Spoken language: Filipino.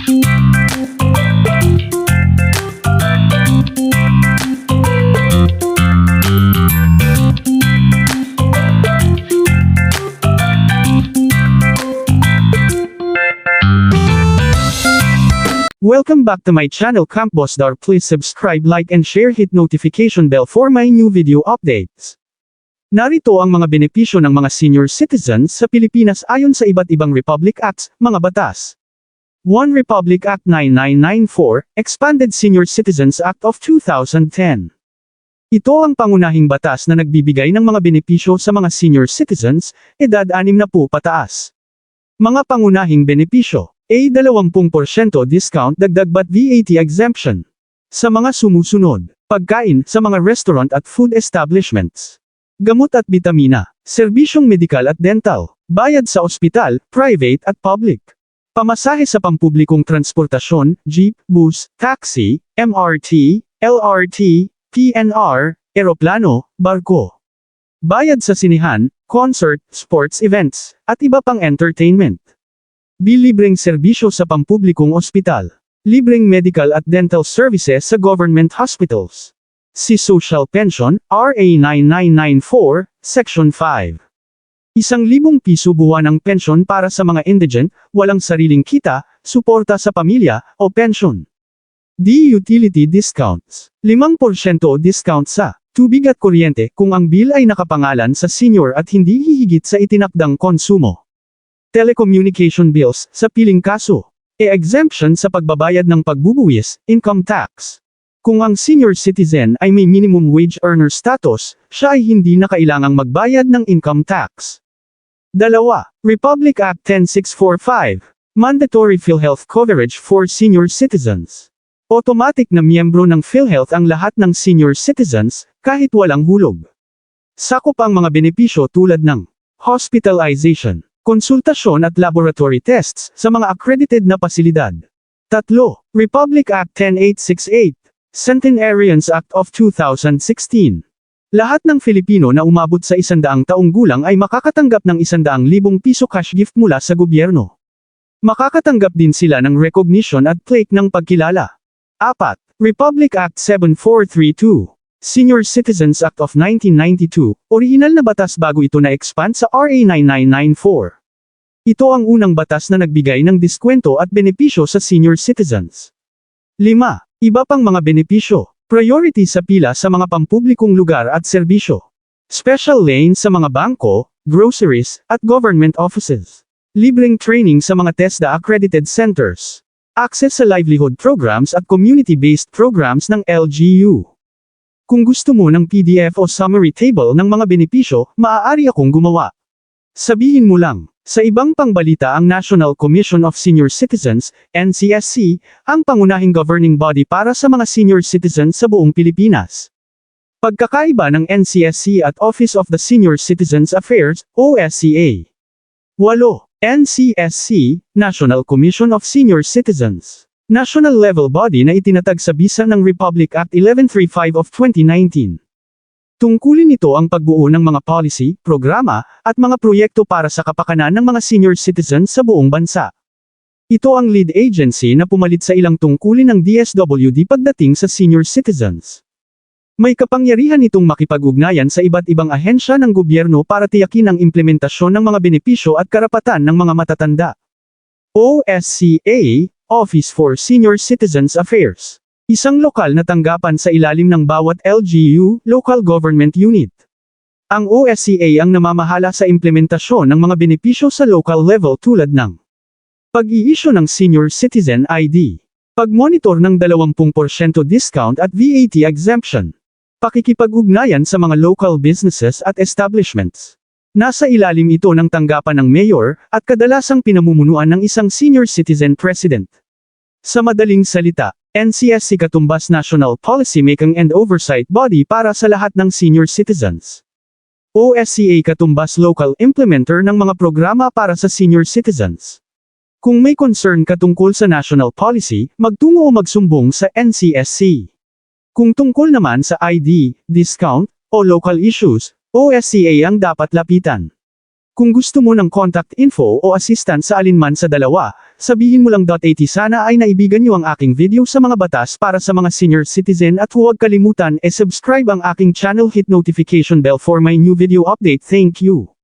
Welcome back to my channel Camp Boss Dar. Please subscribe, like and share hit notification bell for my new video updates. Narito ang mga benepisyo ng mga senior citizens sa Pilipinas ayon sa iba't ibang Republic Acts, mga batas. 1 Republic Act 9994, Expanded Senior Citizens Act of 2010. Ito ang pangunahing batas na nagbibigay ng mga benepisyo sa mga senior citizens, edad 60 po pataas. Mga pangunahing benepisyo A 20% discount dagdag but VAT exemption. Sa mga sumusunod, pagkain sa mga restaurant at food establishments. Gamot at bitamina, serbisyong medikal at dental, bayad sa ospital, private at public. Pamasahe sa pampublikong transportasyon, jeep, bus, taxi, MRT, LRT, PNR, eroplano, barko. Bayad sa sinihan, concert, sports events, at iba pang entertainment. Bilibreng serbisyo sa pampublikong ospital. Libreng medical at dental services sa government hospitals. Si Social Pension, RA 9994, Section 5. Isang libong piso buwan ang pensyon para sa mga indigent, walang sariling kita, suporta sa pamilya, o pension. D-Utility Discounts. 5% discount sa tubig at kuryente kung ang bill ay nakapangalan sa senior at hindi hihigit sa itinakdang konsumo. Telecommunication bills, sa piling kaso. E-exemption sa pagbabayad ng pagbubuwis, income tax. Kung ang senior citizen ay may minimum wage earner status, siya ay hindi na kailangang magbayad ng income tax. Dalawa, Republic Act 10645, Mandatory PhilHealth Coverage for Senior Citizens. Automatic na miyembro ng PhilHealth ang lahat ng senior citizens, kahit walang hulog. Sakop ang mga benepisyo tulad ng hospitalization, konsultasyon at laboratory tests sa mga accredited na pasilidad. Tatlo, Republic Act 10868, Centenarians Act of 2016. Lahat ng Filipino na umabot sa isandaang taong gulang ay makakatanggap ng isandaang libong piso cash gift mula sa gobyerno. Makakatanggap din sila ng recognition at plaque ng pagkilala. 4. Republic Act 7432. Senior Citizens Act of 1992, orihinal na batas bago ito na-expand sa RA 9994. Ito ang unang batas na nagbigay ng diskwento at benepisyo sa senior citizens. 5. Iba pang mga benepisyo. Priority sa pila sa mga pampublikong lugar at serbisyo. Special lane sa mga bangko, groceries, at government offices. Libreng training sa mga TESDA accredited centers. Access sa livelihood programs at community-based programs ng LGU. Kung gusto mo ng PDF o summary table ng mga benepisyo, maaari akong gumawa. Sabihin mo lang, sa ibang pangbalita ang National Commission of Senior Citizens, NCSC, ang pangunahing governing body para sa mga senior citizens sa buong Pilipinas. Pagkakaiba ng NCSC at Office of the Senior Citizens Affairs, OSCA. 8. NCSC, National Commission of Senior Citizens. National level body na itinatag sa bisa ng Republic Act 1135 of 2019. Tungkulin nito ang pagbuo ng mga policy, programa, at mga proyekto para sa kapakanan ng mga senior citizens sa buong bansa. Ito ang lead agency na pumalit sa ilang tungkulin ng DSWD pagdating sa senior citizens. May kapangyarihan itong makipag-ugnayan sa iba't ibang ahensya ng gobyerno para tiyakin ang implementasyon ng mga benepisyo at karapatan ng mga matatanda. OSCA, Office for Senior Citizens Affairs. Isang lokal na tanggapan sa ilalim ng bawat LGU, Local Government Unit. Ang OSCA ang namamahala sa implementasyon ng mga benepisyo sa local level tulad ng pag-i-issue ng Senior Citizen ID, pag-monitor ng 20% discount at VAT exemption, pakikipag-ugnayan sa mga local businesses at establishments. Nasa ilalim ito ng tanggapan ng mayor, at kadalasang pinamumunuan ng isang senior citizen president. Sa madaling salita, NCSC katumbas national policy making and oversight body para sa lahat ng senior citizens. OSCA katumbas local implementer ng mga programa para sa senior citizens. Kung may concern ka tungkol sa national policy, magtungo o magsumbong sa NCSC. Kung tungkol naman sa ID, discount, o local issues, OSCA ang dapat lapitan. Kung gusto mo ng contact info o assistance sa alinman sa dalawa, sabihin mo lang .at sana ay naibigan niyo ang aking video sa mga batas para sa mga senior citizen at huwag kalimutan e subscribe ang aking channel hit notification bell for my new video update thank you.